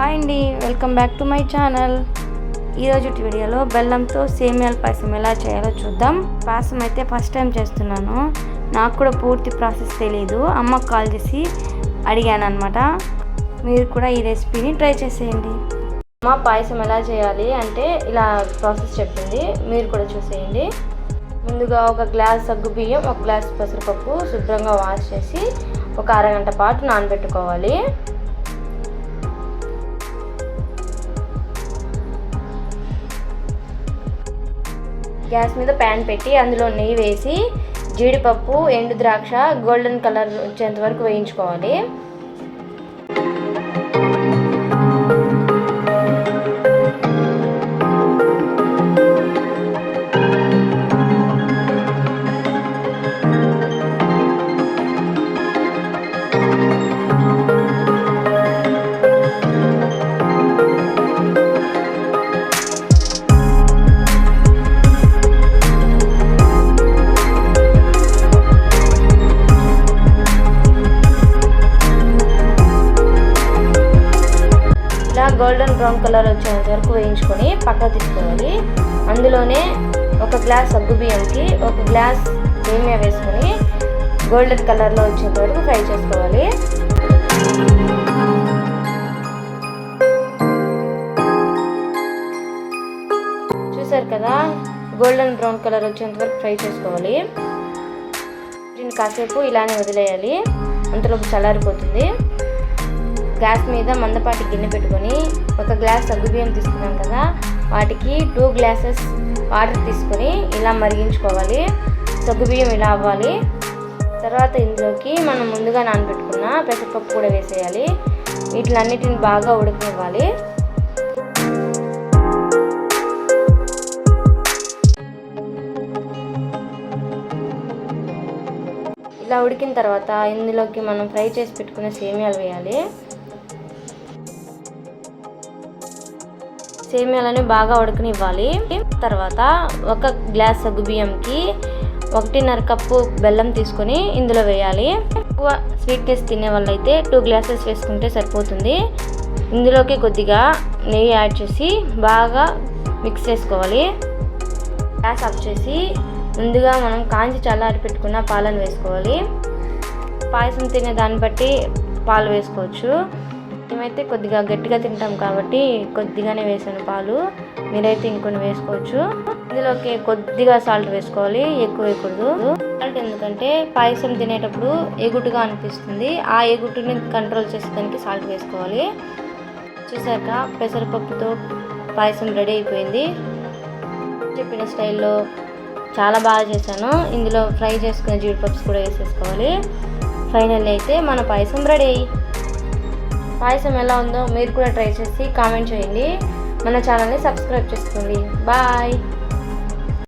Hi అండి welcome back to my channel. ఈరోజు వీడియోలో బెల్లంతో సేమియాల పాయసం ఎలా చేయాలో చూద్దాం. పాయసం అయితే ఫస్ట్ టైం చేస్తున్నాను. నాకు కూడా పూర్తి ప్రాసెస్ తెలియదు అమ్మకు కాల్ చేసి అడిగాను అనమాట మీరు కూడా ఈ రెసిపీని ట్రై చేసేయండి. అమ్మ పాయసం ఎలా చేయాలి అంటే ఇలా ప్రాసెస్ చెప్పింది. మీరు కూడా చూసేయండి. ముందుగా ఒక గ్లాస్ సగ్గు బియ్యం ఒక గ్లాస్ పెసరపప్పు శుభ్రంగా వాష్ చేసి ఒక అరగంట పాటు నానబెట్టుకోవాలి. గ్యాస్ మీద ప్యాన్ పెట్టి అందులో నెయ్యి వేసి జీడిపప్పు ఎండు ద్రాక్ష గోల్డెన్ కలర్ వచ్చేంత వరకు వేయించుకోవాలి. ఇలా గోల్డెన్ బ్రౌన్ కలర్ వచ్చేంత వరకు వేయించుకొని పక్కకు తీసుకోవాలి. అందులోనే ఒక గ్లాస్ సగ్గు బియ్యంకి ఒక గ్లాస్ సేమియా వేసుకొని గోల్డెన్ కలర్లో వచ్చేంత వరకు ఫ్రై చేసుకోవాలి. చూసారు కదా? గోల్డెన్ బ్రౌన్ కలర్ వచ్చేంత వరకు ఫ్రై చేసుకోవాలి. దీన్ని కాసేపు ఇలానే వదిలేయాలి. అంతలోపు చల్లారిపోతుంది. గ్యాస్ మీద మందపాటి గిన్నె పెట్టుకొని ఒక గ్లాస్ సగ్గుబియ్యం తీసుకున్నాం కదా వాటికి టూ గ్లాసెస్ వాటర్ తీసుకొని ఇలా మరిగించుకోవాలి. సగ్గుబియ్యం ఇలా అవ్వాలి. తర్వాత ఇందులోకి మనం ముందుగా నానబెట్టుకున్న పెసరపప్పు కూడా వేసేయాలి. వీటిలన్నిటిని బాగా ఉడకనివ్వాలి. ఇలా ఉడికిన తర్వాత ఇందులోకి మనం ఫ్రై చేసి పెట్టుకున్న సేమియాలు వేయాలి. సేమియాలని బాగా ఉడకనివ్వాలి. తర్వాత ఒక గ్లాస్ సగ్గుబియ్యంకి ఒకటిన్నర కప్పు బెల్లం తీసుకొని ఇందులో వేయాలి. ఎక్కువ స్వీట్నెస్ తినే వాళ్ళైతే టూ గ్లాసెస్ వేసుకుంటే సరిపోతుంది. ఇందులోకి కొద్దిగా నెయ్యి యాడ్ చేసి బాగా మిక్స్ చేసుకోవాలి. గ్యాస్ ఆఫ్ చేసి ముందుగా మనం కాంచి చల్లారి పెట్టుకున్న పాలను వేసుకోవాలి. పాయసం తినే దాన్ని బట్టి పాలు వేసుకోవచ్చు. మేమైతే కొద్దిగా గట్టిగా తింటాం కాబట్టి కొద్దిగానే వేసాను పాలు. మీరైతే ఇంకొన్ని వేసుకోవచ్చు. ఇందులోకి కొద్దిగా సాల్ట్ వేసుకోవాలి ఎక్కువ వేయకూడదు. సాల్ట్ ఎందుకంటే పాయసం తినేటప్పుడు ఎగుటుగా అనిపిస్తుంది. ఆ ఎగుటుని కంట్రోల్ చేసేదానికి సాల్ట్ వేసుకోవాలి. చూసాక పెసరపప్పుతో పాయసం రెడీ అయిపోయింది. చెప్పిన స్టైల్లో చాలా బాగా చేశాను. ఇందులో ఫ్రై చేసుకున్న జీడిపప్స్ కూడా వేసేసుకోవాలి. ఫైనల్ అయితే మన పాయసం రెడీ. అయ్యి పాయసం ఎలా ఉందో మీరు కూడా ట్రై చేసి కామెంట్ చేయండి. మన ఛానల్ని సబ్స్క్రైబ్ చేసుకోండి. బాయ్.